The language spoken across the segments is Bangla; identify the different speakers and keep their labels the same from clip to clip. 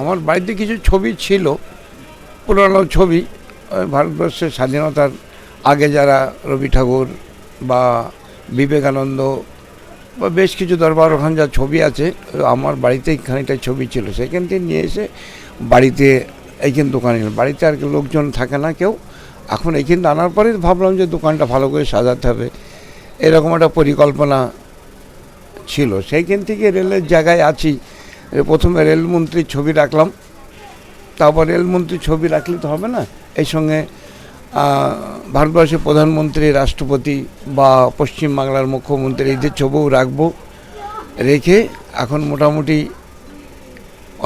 Speaker 1: আমার বাড়িতে কিছু ছবি ছিল, পুরানো ছবি ভারতবর্ষের স্বাধীনতার আগে যারা রবি ঠাকুর বা বিবেকানন্দ বা বেশ কিছু দরবার ওখানে যা ছবি আছে, আমার বাড়িতেই খানিকটা ছবি ছিল। সেখান থেকে নিয়ে এসে বাড়িতে এইখান দোকানে বাড়িতে আর লোকজন থাকে না কেউ। এখন এইখান আনার পরে ভাবলাম যে দোকানটা ভালো করে সাজাতে হবে। এরকম একটা পরিকল্পনা ছিল। সেইখান থেকে রেলের জায়গায় আছি। প্রথমে রেলমন্ত্রীর ছবি রাখলাম। তারপর রেলমন্ত্রীর ছবি রাখলে তো হবে না? এই সঙ্গে ভারতবর্ষের প্রধানমন্ত্রী, রাষ্ট্রপতি বা পশ্চিমবাংলার মুখ্যমন্ত্রী এদের ছবিও রাখব, রেখে এখন মোটামুটি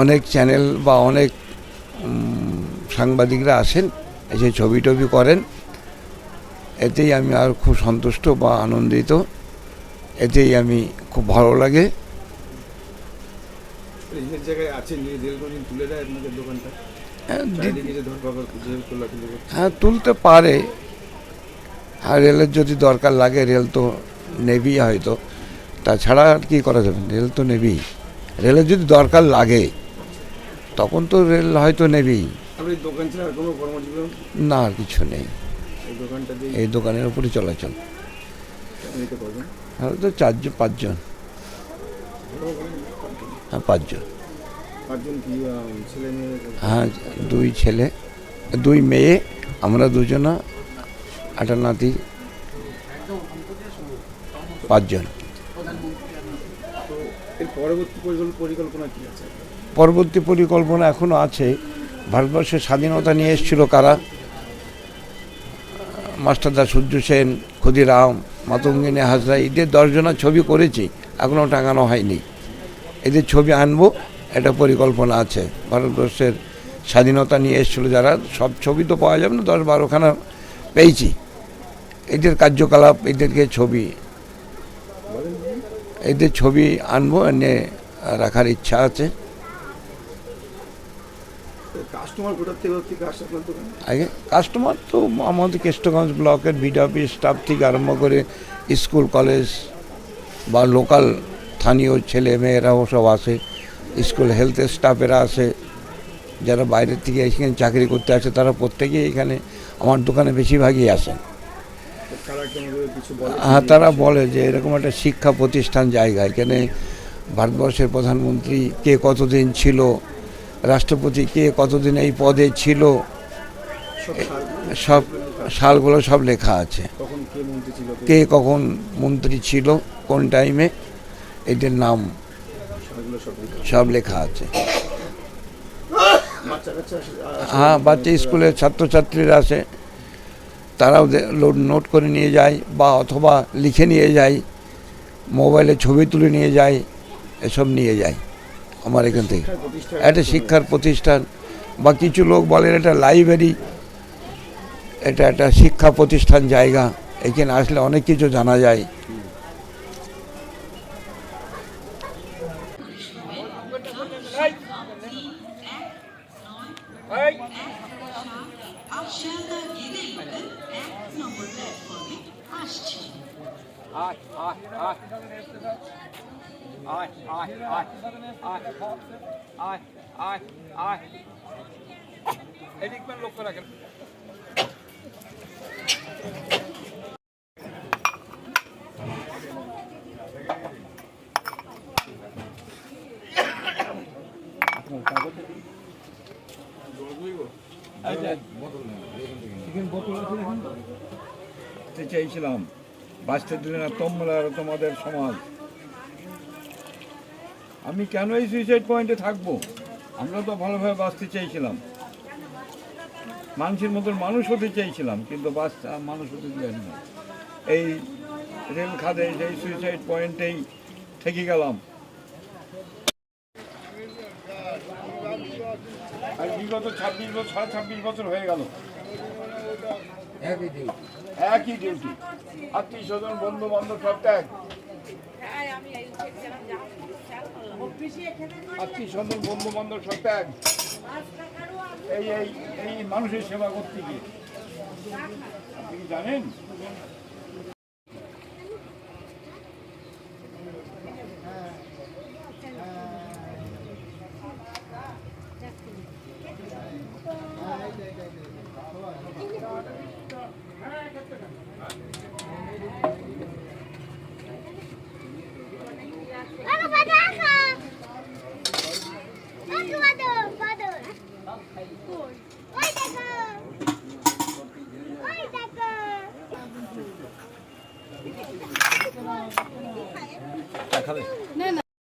Speaker 1: অনেক চ্যানেল বা অনেক সাংবাদিকরা আসেন, এসে ছবি টবি করেন। এতেই আমি আর খুব সন্তুষ্ট বা আনন্দিত। এতেই আমি খুব ভালো লাগে।
Speaker 2: রেলের জায়গায় আছেন যদি রেল তুলে দেয় আপনাদের দোকানটা?
Speaker 1: হ্যাঁ, হ্যাঁ তুলতে পারে। আর রেলের যদি দরকার লাগে রেল তো নেবেই হয়তো। তাছাড়া আর কি করা যাবে? রেল তো নেবেই। রেলের যদি দরকার লাগে তখন তো রেল হয়তো নেবেই। না আর কিছু নেই।
Speaker 2: এই
Speaker 1: দোকানের উপরে চলাচল।
Speaker 2: নিতে পারবেন
Speaker 1: আর তো চারজন পাঁচজন। হ্যাঁ পাঁচজন। হ্যাঁ দুই ছেলে দুই মেয়ে আমরা দুজনা একটা নাতি পাঁচজন।
Speaker 2: পরবর্তী পরিকল্পনা
Speaker 1: এখনও আছে? ভারতবর্ষের স্বাধীনতা নিয়ে এসেছিল কারা? মাস্টারদা সূর্য সেন ক্ষুদিরাম মাতঙ্গিনী হাজরা এদের দশজনের ছবি করেছি এখনও টাঙানো হয়নি। এদের ছবি আনব একটা পরিকল্পনা আছে। ভারতবর্ষের স্বাধীনতা নিয়ে এসেছিল যারা সব ছবি তো পাওয়া যাবে না দশ বারোখানা পেয়েছি। এদের কার্যকলাপ এদেরকে ছবি এদের ছবি আনব এনে রাখার ইচ্ছা আছে। আগে কাস্টমার তো আমাদের কেষ্টগঞ্জ ব্লকের বিডিপি স্টাফ থেকে আরম্ভ করে স্কুল কলেজ বা লোকাল স্থানীয় ছেলে মেয়েরাও সব আসে স্কুল হেলথের স্টাফেরা আসে যারা বাইরের থেকে এখানে চাকরি করতে আসে তারা প্রত্যেকেই এখানে আমার দোকানে বেশিরভাগই আসেন। হ্যাঁ তারা বলে যে এরকম একটা শিক্ষা প্রতিষ্ঠান জায়গা এখানে ভারতবর্ষের প্রধানমন্ত্রী কে কতদিন ছিল রাষ্ট্রপতি কে কতদিন এই পদে ছিল
Speaker 2: সব
Speaker 1: সালগুলো সব লেখা আছে।
Speaker 2: কে
Speaker 1: কখন মন্ত্রী ছিল কোন টাইমে? এদের নাম
Speaker 2: সব লেখা।
Speaker 1: আছে। হ্যাঁ বাচ্চা স্কুলের ছাত্রছাত্রীরা আছে তারাও নোট করে নিয়ে যায় বা অথবা লিখে নিয়ে যায়, মোবাইলে ছবি তুলে নিয়ে যায়, এসব নিয়ে যায় আমার এখান থেকে। একটা শিক্ষার প্রতিষ্ঠান বা কিছু লোক বলেন এটা লাইব্রেরি, এটা একটা শিক্ষা প্রতিষ্ঠান জায়গা। এখানে আসলে অনেক কিছু জানা যায়।
Speaker 3: আয় আয় আয় আয় আয় আয় আয় আয় আয় আয় এদিক মানে লক্ষ্য রাখেন
Speaker 4: বাঁচতে চাইছিলাম। বাঁচতে দিলে না তোমরা আর তোমাদের সমাজ। আমি কেন এই সুইসাইড পয়েন্টে থাকব? আমরা তো ভালোভাবে বাঁচতে চাইছিলাম। মানুষের মতন মানুষ হতে চাইছিলাম কিন্তু বাঁচতে মানুষ হতে দিলেন না। এই রেল খাদে এই সুইসাইড পয়েন্টেই থেকে গেলাম। আর বিগত ছাব্বিশ বছর সাড়ে ছাব্বিশ বছর হয়ে গেল। একই ডিউটি আত্মীয় স্বজন বন্ধু বান্ধব সব ত্যাগ। আত্মীয় স্বজন বন্ধু বান্ধব সব ত্যাগ। এই এই এই মানুষের সেবা করতে গিয়ে। আপনি কি জানেন?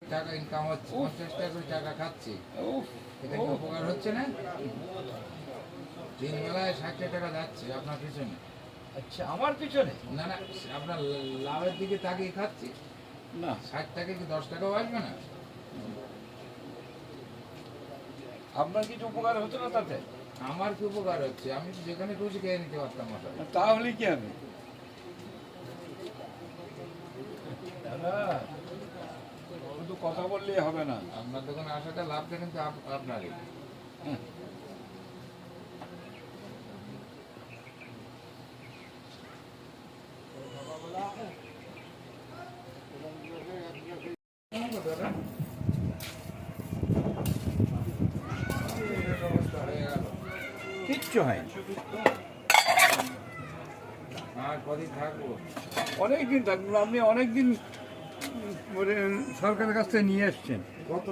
Speaker 5: টাকা ইনকাম হচ্ছে পঞ্চাশ টাকা করে টাকা খাচ্ছি। এটা কি উপকার হচ্ছে না? তিন বেলায় ষাটটা টাকা যাচ্ছে আপনার পিছনে।
Speaker 4: আচ্ছা আমার পিছনে?
Speaker 5: না না আপনার লাভের দিকে তাকিয়ে খাচ্ছি।
Speaker 4: না।
Speaker 5: ষাট টাকা কি দশ টাকাও আসবে না?
Speaker 4: আপনার কিছু উপকার হতো না তাতে?
Speaker 5: আমার কি উপকার হচ্ছে? আমি তো যেখানে খুশি খেয়ে নিতে পারতাম
Speaker 4: তাহলে কি আমি? দাদা শুধু কথা বললেই হবে না।
Speaker 5: আপনার দোকানে আসাটা লাভটা কিন্তু আপ- আপনারই।
Speaker 4: কিচ্ছু হয়নি।
Speaker 5: থাকব
Speaker 4: অনেক দিন থাকল আপনি অনেক দিন সরকারের কাছ থেকে নিয়ে এসছেন।
Speaker 5: কত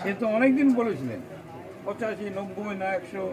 Speaker 4: সে তো অনেক দিন বলেছিলেন পঁচাশি নব্বই না একশো।